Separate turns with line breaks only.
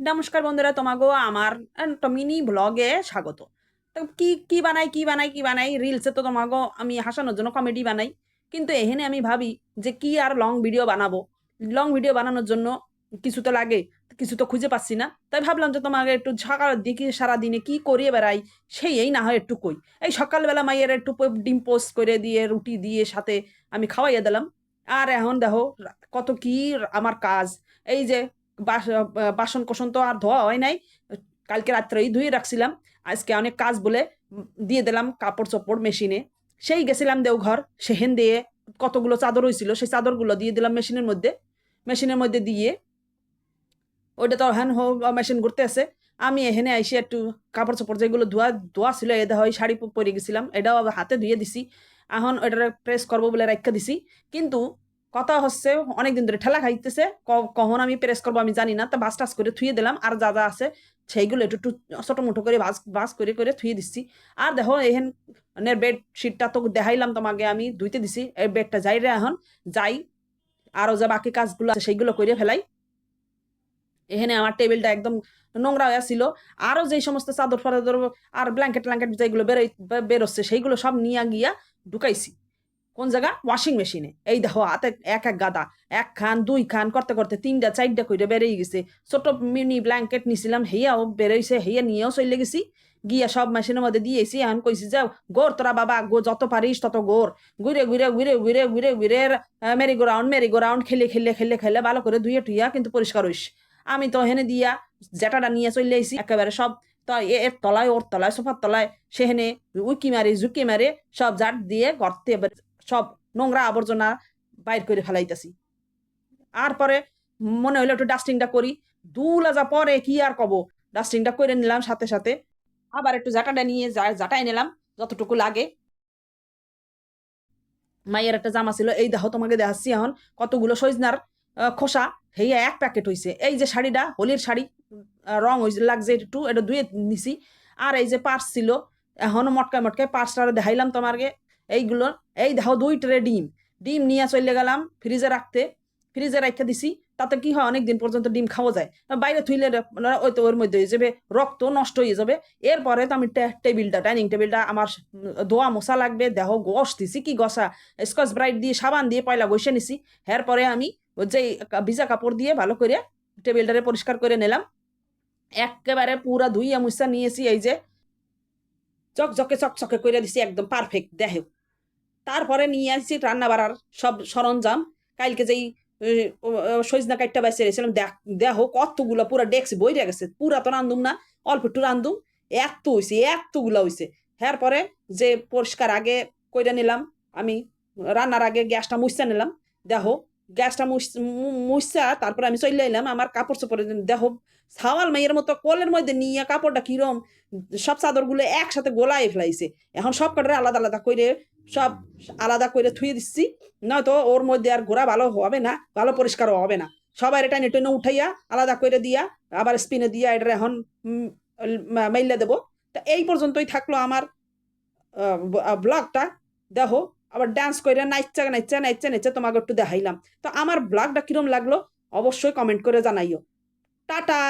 নমস্কার বন্ধুরা, তোমাগো আমার মিনি ব্লগে স্বাগত। তো কি কি বানাই কি বানাই কি বানাই রিলসে তো তোমাগো আমি হাসানোর জন্য কমেডি বানাই। কিন্তু এখানে আমি ভাবি যে কি আর লং ভিডিও বানাবো। লং ভিডিও বানানোর জন্য কিছু তো লাগে, কিছু তো খুঁজে পাচ্ছি না। তাই ভাবলাম যে তোমাকে একটু সকাল দিকে সারাদিনে কি করিয়ে বেড়াই, সেই এই না হয় একটু কই। এই সকালবেলা মাইয়ের একটু ডিম পোস্ট করে দিয়ে, রুটি দিয়ে সাথে আমি খাওয়াইয়া দিলাম। আর এখন দেখো, কত কি আমার কাজ। এই যে বাসন কোসন তো আর ধোয়া হয় নাই। কালকে রাত্রেই ধুয়ে রাখছিলাম। আজকে অনেক কাজ বলে দিয়ে দিলাম কাপড় চোপড় মেশিনে। সেই গেছিলাম দেওঘর, সেহেন দিয়ে কতগুলো চাদর হয়েছিল সেই চাদরগুলো দিয়ে দিলাম মেশিনের মধ্যে। মেশিনের মধ্যে দিয়ে ওইটা তো হ্যান হো, মেশিন ঘুরতে আছে। আমি এখানে এসে একটু কাপড় চোপড় যেগুলো ধোয়া ধোয়া ছিল, এদা হয় শাড়ি পরে গেছিলাম, এটাও হাতে ধুয়ে দিছি। এখন ওইটা প্রেস করব বলে রাখা দিছি। কিন্তু কথা হচ্ছে, অনেকদিন ধরে ঠেলা খাইতেছে কখন আমি প্রেস করব আমি জানি না, তা বাস টাস করে থুয়ে দিলাম, আর যা যা আছে সেইগুলো একটু ছোটো মুঠো করে বাস বাস করে করে থুয়ে দিচ্ছি। আর দেখো, এহেন বেড শিটটা তো দেখাইলাম তোমাকে আমি, ধুইতে দিছি, এই বেডটা যাই রে এখন, যাই আরও যা বাকি কাজগুলো আছে সেইগুলো করে ফেলাই। এখানে আমার টেবিলটা একদম নোংরা হয়ে ছিল আরও যেই সমস্ত চাদর ফাদর আর ব্ল্যাঙ্কেট ট্ল্যাঙ্কেট যেগুলো বেরোই, বে- বেরোচ্ছে সেইগুলো সব নিয়ে গিয়া ঢুকাইছি। কোন জায়গা? ওয়াশিং মেশিনে এই দেখো, হাতে এক এক গাদা, এক খান, দুই খান, করতে করতে তিনটা, চারটা করে বেরিয়ে গেছে। ছোট মিনি ব্ল্যাঙ্কেট নিছিলাম হেয়াও বেরোইছে হেয়া নিয়েও চলে গেছি। গিয়া সব মেশিনের মধ্যে দিয়ে দিয়েছি এখন কইছি, যাও, গোর তোরা বাবা, গো, যত পারিস তত গোর। ঘুরে ঘুরে ঘুরে ঘুরে ঘুরে ঘুরে merry go round merry go round খেলে খেলে খেলে খেলে, ভালো করে ধুয়ে টুইয়া কিন্তু পরিষ্কার হইস। আমি তো হেনে দিয়া জেটাটা নিয়ে চলে আইছি, একেবারে সব তো এর তলায়, ওর তলায়, সোফার তলায়, সেহেনে উকি মারি, ঝুঁকি মারে, সব জাট দিয়ে গর্তে এবার সব নোংরা আবর্জনা বাইর করে ফেলাইতেছি। আর পরে মনে হইল একটু ডাস্টিংটা করি। দুলা যা পরে কি আর কব? ডাস্টিংটা করে নিলাম সাথে সাথে। আবার একটু জাটাটা নিয়ে জাটাই নিলাম, যতটুকু লাগে। মাইয়ের একটা জামা ছিল, এই দেখো তোমাকে দেখাচ্ছি এখন কতগুলো সজনার খোসা। হেয়া এক প্যাকেট হইছে। এই যে শাড়িটা, হোলির শাড়ি রং হয়েছে লাগছে একটু, এটা ধুয়ে নিছি। আর এই যে পার্স ছিল, এখনও মটকায় মটকায় পার্সটা দেখাইলাম তোমাকে। এইগুলো, এই দেখো দুই ট্রে ডিম। ডিম নিয়ে চলে গেলাম ফ্রিজে রাখতে। ফ্রিজে রাখতে দিছি, তাতে কি হয় অনেক দিন পর্যন্ত ডিম খাওয়া যায়। বাইরে থুইলে ওই তো ওর মধ্যে হয়ে যাবে, রক্ত নষ্ট হয়ে যাবে। এরপরে তো আমি টেবিলটা, ডাইনিং টেবিলটা, আমার ধোয়া মশা লাগবে দেহ গস দিছি, কি গসা স্কচ ব্রাইট দিয়ে, সাবান দিয়ে পয়লা বসে নিছি। এরপরে আমি যে ভিজা কাপড় দিয়ে ভালো করে টেবিলটারে পরিষ্কার করে নিলাম। একেবারে পুরা ধুইয়া মুছা নিয়েছি, এই যে চকচকে চকচকে করে দিছি, একদম পারফেক্ট দেখো তারপরে নিয়ে আসছি রান্না বাড়ার সব সরঞ্জাম। কালকে যেই সজনা কাটটা বাইসে রেছিলাম দেখো কতগুলো পুরা ডেক্সি বইরে গেছে, পুরা তো রান্ধুম না, অল্প একটু রান্ধুম এত হইছে, এতগুলো হইছে। হ্যার পরে যে পরিষ্কার আগে কইরা নিলাম, আমি রান্নার আগে গ্যাসটা মুছতে নিলাম, দেখো গ্যাসটা মুছছা তারপরে আমি চলে এলাম আমার কাপড় চোপড়ে, দেখো সাওয়াল মাইয়ের মতো কলের মধ্যে নিয়ে কাপড়টা কিরম, সব চাদরগুলো একসাথে গোলায় ফেলাইছে। এখন সব কটারে আলাদা আলাদা করে সব আলাদা করে থুয়ে দিচ্ছি। নয়তো ওর মধ্যে আর ঘোরা ভালো হবে না, ভালো পরিষ্কারও হবে না। সবাই এটা নেটে উঠাইয়া আলাদা করে দিয়া, আবার স্পিনে দিয়া এটা এখন মাইলে দেবো। তা এই পর্যন্তই থাকল আমার ব্লগটা। দেখো, আবার ডান্স করে নাইচা নাইচা নাইচা নাইচা তোমাকে একটু দেখাইলাম। তো আমার ব্লগটা কিরম লাগল অবশ্যই কমেন্ট করে জানাইও। টাটা!